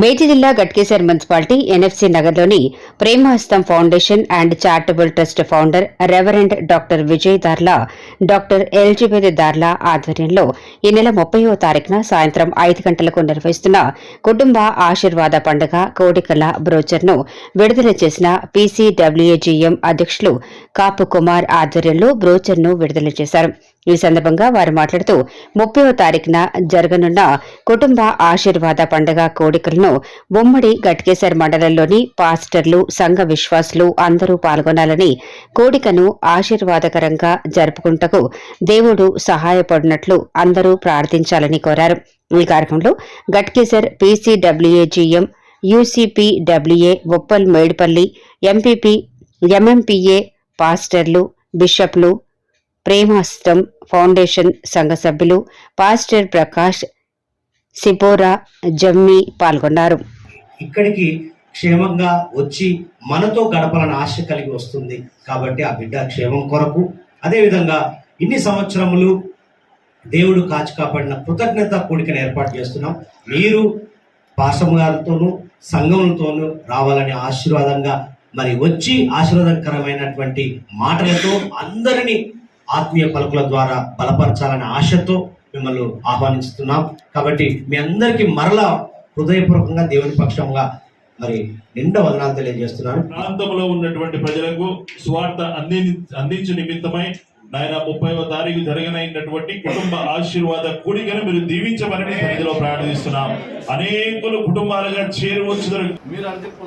మేడ్చి జిల్లా Ghatkesar municipality NFC నగర్లోని Premahastam foundation and charitable trust founder reverend doctor Vijay Darla doctor Elizabeth Darla ఆధ్వర్యంలో ఈ నెల ముప్పయో తారీఖున సాయంత్రం ఐదు గంటలకు నిర్వహిస్తున్న కుటుంబ ఆశీర్వాద పండుగ కోడికల బ్రోచర్ను విడుదల చేసిన పీసీడబ్ల్యూఏజీఎం అధ్యక్షులు కాపు కుమార్ ఆధ్వర్యంలో బ్రోచర్ను విడుదల చేశారు. ఈ సందర్భంగా వారు మాట్లాడుతూ ముప్పయో తారీఖున జరగనున్న కుటుంబ ఆశీర్వాద పండుగ కోడికలను ఉమ్మడి గట్కేసర్ మండలంలోని పాస్టర్లు సంఘ విశ్వాసులు అందరూ పాల్గొనాలని కోడికను ఆశీర్వాదకరంగా జరుపుకుంటకు దేవుడు సహాయపడినట్లు అందరూ ప్రార్థించాలని కోరారు. ఈ కార్యక్రమంలో Ghatkesar PCWAGM UCPWA Uppal Medipalli MPP MMPA పాస్టర్లు బిషప్లు ప్రేమాస్త్రం ఫౌండేషన్ సంఘ సభ్యులు పాస్టర్ ప్రకాష్ సిపోరా జమ్మి పాల్గొన్నారు. ఇక్కడికి క్షేమంగా వచ్చి మనతో గడపాలని ఆశ కలిగి వస్తుంది. కాబట్టి ఆ బిడ్డ క్షేమం కొరకు అదేవిధంగా ఇన్ని సంవత్సరములు దేవుడు కాచి కాపాడిన కృతజ్ఞత కూడికను ఏర్పాటు చేస్తున్నాం. మీరు పాశం గారితోనూ సంఘములతోనూ రావాలని ఆశీర్వాదంగా మరి వచ్చి ఆశీర్వాదకరమైనటువంటి మాటలతో అందరినీ ఆత్మీయ పలుకుల ద్వారా బలపరచాలనే ఆశతో మిమ్మల్ని ఆహ్వానిస్తున్నాం. కాబట్టి మీ అందరికీ మరలా హృదయపూర్వకంగా దేవుని పక్షంగా మరి నిండా వదనాలు తెలియజేస్తున్నాను. ప్రాంతంలో ఉన్నటువంటి ప్రజలకు స్వార్థ అంది అందించే నిమిత్తమై నాయన ముప్పైవ తారీఖు జరగనైనటువంటి కుటుంబ ఆశీర్వాద కూడికను మీరు దీవించమని ప్రజలో ప్రార్థిస్తున్నాం. అనేకులు కుటుంబాలుగా చేరువచ్చు మీరు అది చెప్పు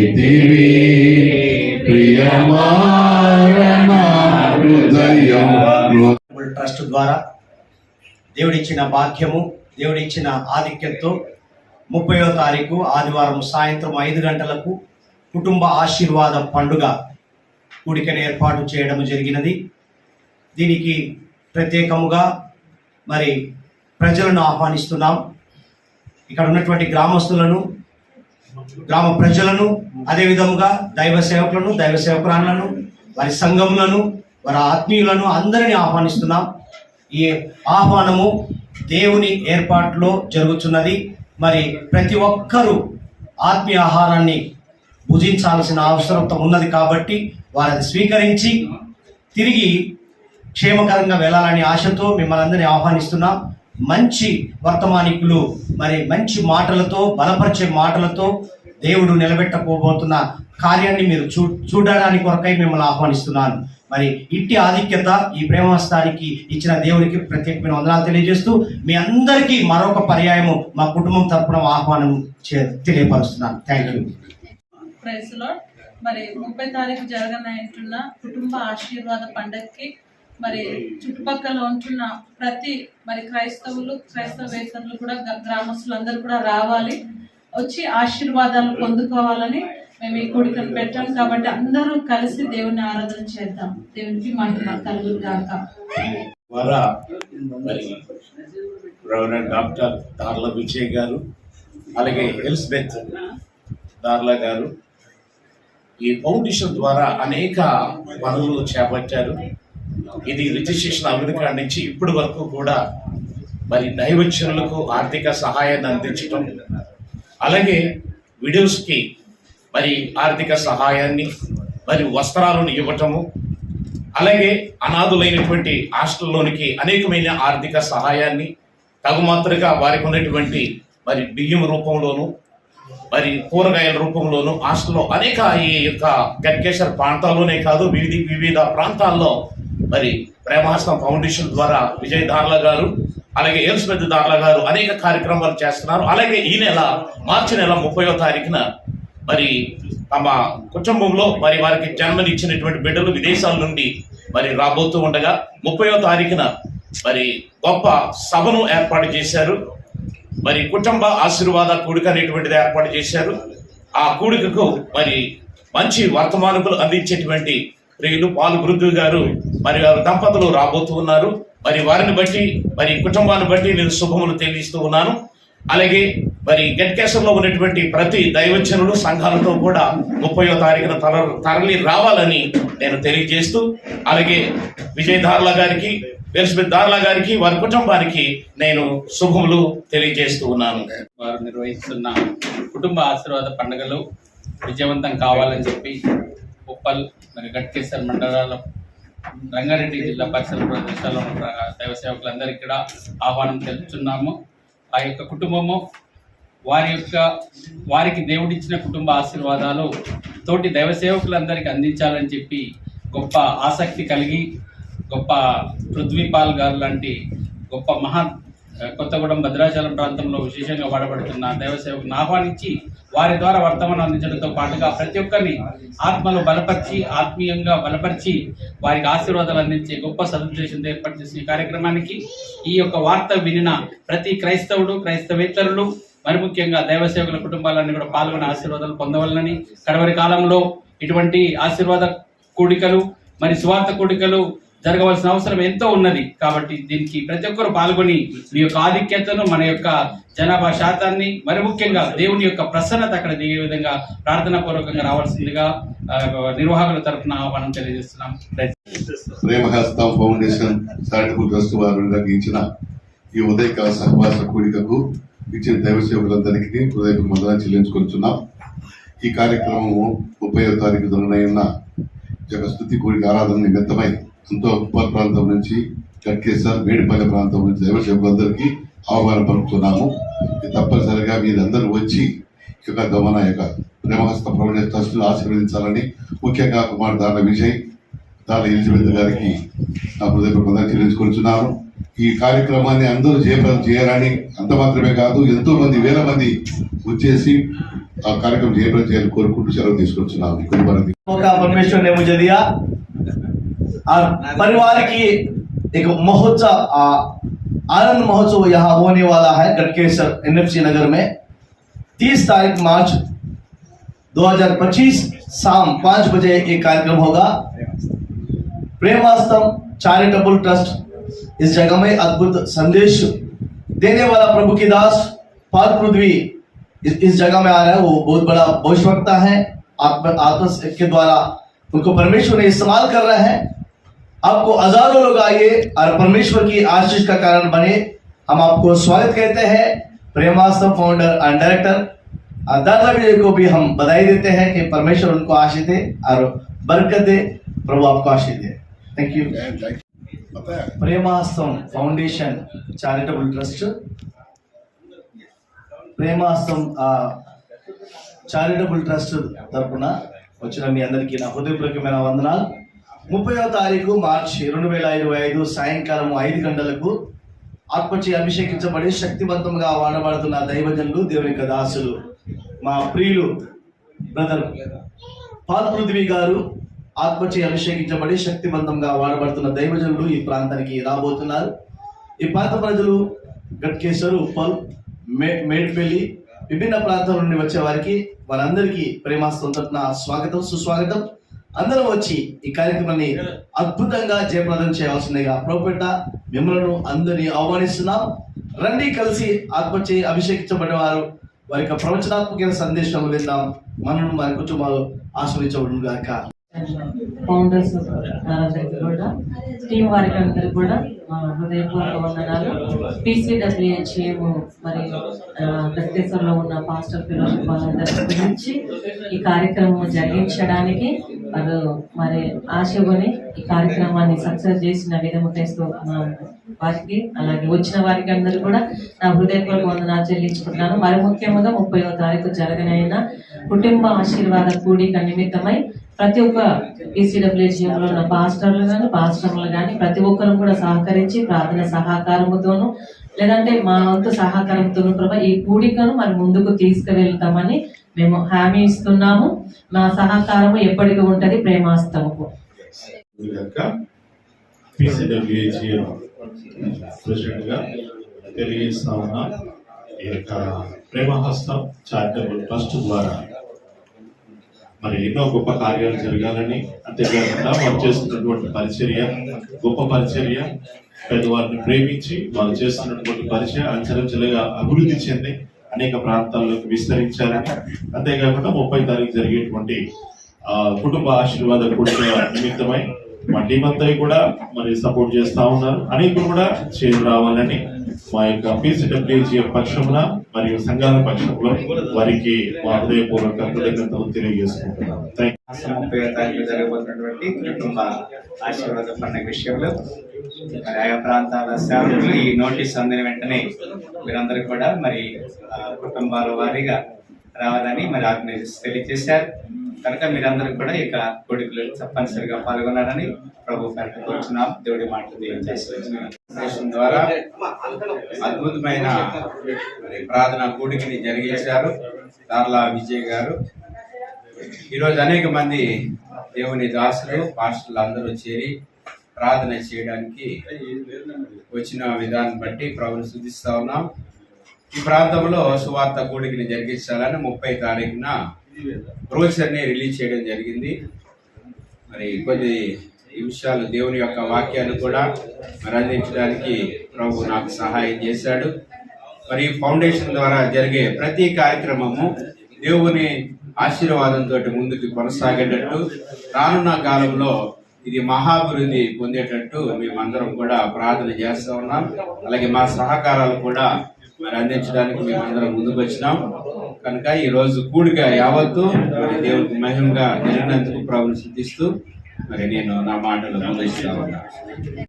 స్థితివి ప్రియమారణ హృదయం. ట్రస్ట్ ద్వారా దేవుడిచ్చిన భాగ్యము దేవుడిచ్చిన ఆధిక్యంతో ముప్పయో తారీఖు ఆదివారం సాయంత్రం ఐదు గంటలకు కుటుంబ ఆశీర్వాద పండుగ కూడికను ఏర్పాటు చేయడం జరిగినది. దీనికి ప్రత్యేకముగా మరి ప్రజలను ఆహ్వానిస్తున్నాం. ఇక్కడ ఉన్నటువంటి గ్రామస్తులను గ్రామ ప్రజలను అదే విధముగా దైవ సేవకులను దైవ సేవకురాలను వారి సంఘములను వారి ఆత్మీయులను అందరినీ ఆహ్వానిస్తున్నాం. ఈ ఆహ్వానము దేవుని ఏర్పాటులో జరుగుతున్నది. మరి ప్రతి ఒక్కరూ ఆత్మీయ ఆహారాన్ని భుజించాల్సిన అవసరం ఉన్నది కాబట్టి వారిని స్వీకరించి తిరిగి క్షేమకరంగా వెళ్ళాలని ఆశతో మిమ్మల్ని అందరినీ ఆహ్వానిస్తున్నాం. మంచి వర్తమానికులు మరి మంచి మాటలతో బలపరిచే మాటలతో దేవుడు నిలబెట్టకపోబోతున్న కార్యాన్ని మీరు చూ చూడడానికి కొరకై మిమ్మల్ని ఆహ్వానిస్తున్నాను. మరి ఇట్టి ఆధిక్యత ఈ ప్రేమహస్తానికి ఇచ్చిన దేవునికి ప్రత్యేకమైన వందనాలు తెలియజేస్తూ మీ అందరికీ మరొక పర్యాయము మా కుటుంబం తరపున ఆహ్వానం చే- తెలియపరుస్తున్నాను. థ్యాంక్ యూ మరి ముప్పై తారీఖు జరగనంటున్న కుటుంబ ఆశీర్వాద పండగకి మరి చుట్టుపక్కల ఉంటున్న ప్రతి మరి క్రైస్తవులు క్రైస్తవేతరులు కూడా గ్రామస్తులు అందరు కూడా రావాలి. వచ్చి ఆశీర్వాదాలు పొందుకోవాలని మేము ఈ కోడికను పెట్టాం. కాబట్టి అందరూ కలిసి దేవుని ఆరాధన చేద్దాం. దేవునికి మహిమ కలుగు గాక డాక్టర్ దార్ల విజయ్ గారు అలాగే ఎలిజబెత్ దార్ల గారు ఈ ఫౌండేషన్ ద్వారా అనేక పనులు చేపట్టారు. ఇది రిజిస్ట్రేషన్ అమెరికా నుంచి ఇప్పటి వరకు కూడా మరి దైవచనులకు ఆర్థిక సహాయాన్ని అందించడం అలాగే విడోస్కి మరి ఆర్థిక సహాయాన్ని మరి వస్త్రాలను ఇవ్వటము. అలాగే అనాథులైనటువంటి హాస్టల్లోనికి అనేకమైన ఆర్థిక సహాయాన్ని తగుమాత్రగా వారికి ఉన్నటువంటి మరి బియ్యం రూపంలోను మరి కూరగాయల రూపంలోను హాస్టల్లో అనేక ఈ యొక్క గట్కేశ్వర ప్రాంతాల్లోనే కాదు వివిధ వివిధ ప్రాంతాల్లో మరి ప్రేమాసనం ఫౌండేషన్ ద్వారా విజయ్ దార్ల గారు అలాగే ఎల్స్బెత్ దార్ల గారు అనేక కార్యక్రమాలు చేస్తున్నారు. అలాగే ఈ నెల మార్చి నెల ముప్పయో తారీఖున మరి తమ కుటుంబంలో మరి వారికి జన్మనిచ్చినటువంటి బిడ్డలు విదేశాల నుండి మరి రాబోతూ ఉండగా ముప్పయో తారీఖున మరి గొప్ప సభను ఏర్పాటు చేశారు. మరి కుటుంబ ఆశీర్వాద కూడిక అనేటువంటిది ఏర్పాటు చేశారు. ఆ కూడికకు మరి మంచి వర్తమానకులు అందించేటువంటి ప్రియులు పాలు మృదు గారు మరి వారి దంపతులు రాబోతూ ఉన్నారు. మరి వారిని బట్టి మరి కుటుంబాన్ని బట్టి నేను శుభములు తెలియజేస్తూ ఉన్నాను. అలాగే మరి గట్కేశ్వరంలో ఉన్నటువంటి ప్రతి దైవజనులు సంఘాలతో కూడా ముప్పయో తారీఖున తర తరలి రావాలని నేను తెలియజేస్తూ అలాగే విజయ్ దార్లా గారికి ఎలిజబెత్ దార్లా గారికి వారి కుటుంబానికి నేను శుభములు తెలియజేస్తూ ఉన్నాను. వారు నిర్వహిస్తున్న కుటుంబ ఆశీర్వాద పండుగలు విజయవంతం కావాలని చెప్పి ఉప్పల్ మరియు గట్కేశ్వర్ మండలాల రంగారెడ్డి జిల్లా పరిసర ప్రదేశాల్లో ఉన్న దైవ సేవకులందరికీ కూడా ఆహ్వానం తెలుపుతున్నాము. ఆ యొక్క కుటుంబము వారి యొక్క వారికి దేవుడిచ్చిన కుటుంబ ఆశీర్వాదాలు తోటి దైవ సేవకులందరికీ అందించాలని చెప్పి గొప్ప ఆసక్తి కలిగి గొప్ప పృథ్వీపాల్ గారు లాంటి గొప్ప మహా కొత్తగూడెం భద్రాచలం ప్రాంతంలో విశేషంగా వాడబడుతున్న దైవ ఆహ్వానించి వారి ద్వారా వర్తమానం అందించడంతో పాటుగా ప్రతి ఒక్కరిని ఆత్మలో బలపరిచి ఆత్మీయంగా బలపరిచి వారికి ఆశీర్వాదాలు అందించే గొప్ప సదుద్దేశంతో ఏర్పాటు చేసిన కార్యక్రమానికి ఈ యొక్క వార్త వినిన ప్రతి క్రైస్తవుడు క్రైస్తవేతరులు మరి ముఖ్యంగా దైవ సేవకుల కుటుంబాలన్నీ కూడా పాల్గొని ఆశీర్వాదాలు పొందవాలని కడవరి కాలంలో ఇటువంటి ఆశీర్వాద కూడికలు మరి స్వార్థ కూడికలు జరగవలసిన అవసరం ఎంతో ఉన్నది. కాబట్టి దీనికి ప్రతి ఒక్కరు పాల్గొని మీ యొక్క ఆధిక్యతను మన యొక్క జనాభా శాతాన్ని మరి ముఖ్యంగా దేవుని యొక్క ప్రసన్నత అక్కడ దిగే విధంగా ప్రార్థనా పూర్వకంగా రావాల్సిందిగా నిర్వాహకుల తరఫున ఆహ్వానం తెలియజేస్తున్నాం. ప్రేమహస్తం ఫౌండేషన్ చారిటబుల్ ట్రస్ట్ వారు నిర్వహించిన ఈ ఉదయకాల సహవాస కూడికకు ఇచ్చిన దైవ సేవకులందరికీ హృదయపు మొదల చెల్లించుకొచ్చున్నాం ఈ కార్యక్రమము ముప్పైవ తారీఖు జరగనైన ఈ యొక్క స్థుతి కోరిక ఆరాధన నిమిత్తమై ఎంతో ఉప్పల్ ప్రాంతం నుంచి కట్కేసార్ మేడిపల్లి ప్రాంతం నుంచి దైవ సభ్యులందరికీ ఆహ్వానం పలుకుతున్నాము. తప్పనిసరిగా మీరందరూ వచ్చి ఈ యొక్క గమన యొక్క ప్రేమహస్త ప్రవణ ట్రస్టును ఆశీర్వదించాలని ముఖ్యంగా కుమార్ దాన విజయ్ దాని ఎలిజబెత్ గారికి నా హృదయపూర్వకంగా చెల్లించుకుంటున్నాను. ఈ కార్యక్రమాన్ని అందరూ జయప్రదం చేయాలని అంత మాత్రమే కాదు ఎంతో మంది వేల మంది వచ్చేసి ఆ కార్యక్రమం జయప్రదం చేయాలని కోరుకుంటూ సెలవు తీసుకొచ్చున్నాను ఈ और परिवार की एक महोत्सव आनंद महोत्सव यहाँ होने वाला है गटकेसर एनएफसी नगर में। 30 तारीख मार्च 2025 शाम पाँच बजे ये कार्यक्रम होगा। प्रेमास्तम चैरिटेबल ट्रस्ट इस जगह में अद्भुत संदेश देने वाला प्रभु की दास पाल पृथ्वी इस, इस जगह में आ रहा है। वो बहुत बड़ा भविष्यवक्ता है। आत्म आत्म के द्वारा उनको परमेश्वर ने इस्तेमाल कर रहे हैं। आपको हजारों लोग आइए और परमेश्वर की आशीष का कारण बने हम आपको स्वागत कहते हैं प्रेमास्तव फाउंडर एंड डायरेक्टर दादा विजय को भी हम बधाई देते हैं कि परमेश्वर उनको आशीष दे और बरकत दे प्रभु आपको आशीष दे थैंक यू पता है Premastham foundation charitable trust Premastham charitable trust తరపున వచ్చిన మీ అందరికీ నా హృదయపూర్వకమైన వందనాలు ముప్పైవ తారీఖు మార్చి రెండు వేల ఇరవై ఐదు సాయంకాలం ఐదు గంటలకు ఆత్మచే అభిషేకించబడి శక్తివంతంగా వాడబడుతున్న దైవజనులు దేవుని యొక్క దాసులు మా ప్రియులు బ్రదర్ పాల్ పృథ్వీ గారు ఆత్మచే అభిషేకించబడి శక్తివంతంగా వాడబడుతున్న దైవజనులు ఈ ప్రాంతానికి రాబోతున్నారు. ఈ ప్రాంత ప్రజలు గట్కేశ్వరు ఉప్పల్ మే మేడ్పల్లి విభిన్న ప్రాంతాల నుండి వచ్చే వారికి వారందరికీ ప్రేమాస్తం స్వాగతం సుస్వాగతం. అందరం వచ్చి ఈ కార్యక్రమాన్ని అద్భుతంగా జయప్రదం చేయవలసిందిగా ప్రభుపేట మిమ్మలను అందరినీ ఆహ్వానిస్తున్నాం. రండి కలిసి ఆత్మచే అభిషేకించబడిన వారు వారి యొక్క ప్రవచనాత్మక సందేశం విందాం. మనను మన కుటుంబాలు ఆశ్రయించబడును గాక. ఫౌండర్స్ కూడా టీం వారికి అందరికి కూడా హృదయపూర్వక వందనాలు. పీసీడబ్ల్యూహెచ్ఏం మరి గట్టేశ్వర్లో ఉన్న పాస్టర్ ఫిలోషిప్ వాళ్ళందరి గురించి ఈ కార్యక్రమం జరిగించడానికి వారు మరి ఆశకొని ఈ కార్యక్రమాన్ని సక్సెస్ చేసిన విధముతో వారికి అలాగే వచ్చిన వారికి అందరూ కూడా నా హృదయపూర్వక వందనాలు చెల్లించుకుంటున్నాను. మరి ముఖ్యంగా ముప్పైవ తారీఖు జరగనైన కుటుంబ ఆశీర్వాద కూడిక నిమిత్తమై ప్రతి ఒక్క ఈసీడబ్ల్యూజీఎంలో ఉన్న పాస్టర్లు కానీ పాస్టర్లు కానీ ప్రతి ఒక్కరు కూడా సహకరించి ప్రార్థన సహకారముతోనూ లేదంటే మా వంతు సహకారంతో ప్రభా ఈ కూడికను మరి ముందుకు తీసుకువెళ్తామని మేము హామీ ఇస్తున్నాము. మా సహకారము ఎప్పటికీ ఉంటది ప్రేమాస్తముకు. యొక్క తెలియజేస్తా ఉన్నా. ఈ యొక్క ప్రేమహస్తం చారిటబుల్ ట్రస్ట్ ద్వారా మరి ఎన్నో గొప్ప కార్యాలు జరగాలని అంతేకాకుండా వారు చేస్తున్నటువంటి పరిచర్య గొప్ప పరిచర్య పెద్దవారిని ప్రేమించి వాళ్ళు చేస్తున్నటువంటి పరిచయ అంచెలంచెలుగా అభివృద్ధి చెంది అనేక ప్రాంతాల్లోకి విస్తరించారని. అంతేకాకుండా ముప్పై తారీఖు జరిగేటువంటి కుటుంబ ఆశీర్వాద కూడిక నిమిత్తమై మా టీం అంతా కూడా మరి సపోర్ట్ చేస్తా ఉన్నారు. అనేకులు కూడా చేరు రావాలని మా యొక్క పీసీడబ్ల్యూజీఎఫ్ పక్షమున మరియు సంఘాల పక్షంలో వారికి మా హృదయపూర్వక కృతజ్ఞతలు తెలియజేసుకుంటున్నాను. ముప్పై తారీఖు జరగబోతున్నటువంటి కుటుంబ ఆశీర్వాద పండుగ విషయంలో మరి ఆయా ప్రాంతాల సేవలు ఈ నోటీస్ అందిన వెంటనే మీరందరూ కూడా మరి కుటుంబాల వారీగా రావాలని మరి ఆర్గనైజర్స్ తెలియజేశారు. కనుక మీరందరూ కూడా ఇక కొడుకులు తప్పనిసరిగా పాల్గొనాలని ప్రభు పేరట కూర్చున్నాం. దేవుడి మాటలు దేశం ద్వారా అద్భుతమైన ప్రార్థన కూడికని జరిగించారు. దార్లా విజయ్ గారు. ఈరోజు అనేక మంది దేవుని దాసులు పాస్టర్లు అందరూ చేరి ప్రార్థన చేయడానికి వచ్చిన విధానం బట్టి ప్రభుని శుద్ధిస్తా ఉన్నాం. ఈ ప్రాంతంలో సువార్త కూడికని జరిగించాలని ముప్పై తారీఖున బ్రోచర్ని రిలీజ్ చేయడం జరిగింది. మరి కొద్ది నిమిషాలు దేవుని యొక్క వాక్యాన్ని కూడా మరి అందించడానికి ప్రభు నాకు సహాయం చేశాడు. మరి ఫౌండేషన్ ద్వారా జరిగే ప్రతి కార్యక్రమము దేవుని ఆశీర్వాదంతో ముందుకు కొనసాగేటట్టు రానున్న కాలంలో ఇది మహాభివృద్ధి పొందేటట్టు మేమందరం కూడా ప్రార్థన చేస్తూ ఉన్నాం. అలాగే మా సహకారాలు కూడా మరి అందించడానికి మేమందరం ముందుకు వచ్చినాం కనుక ఈ రోజు కూడిక యావత్తు మరి దేవునికి మహిమగా జరిగినందుకు ప్రభుని సిద్ధిస్తూ మరి నేను నా మాటలు ముగిస్తా ఉన్నాను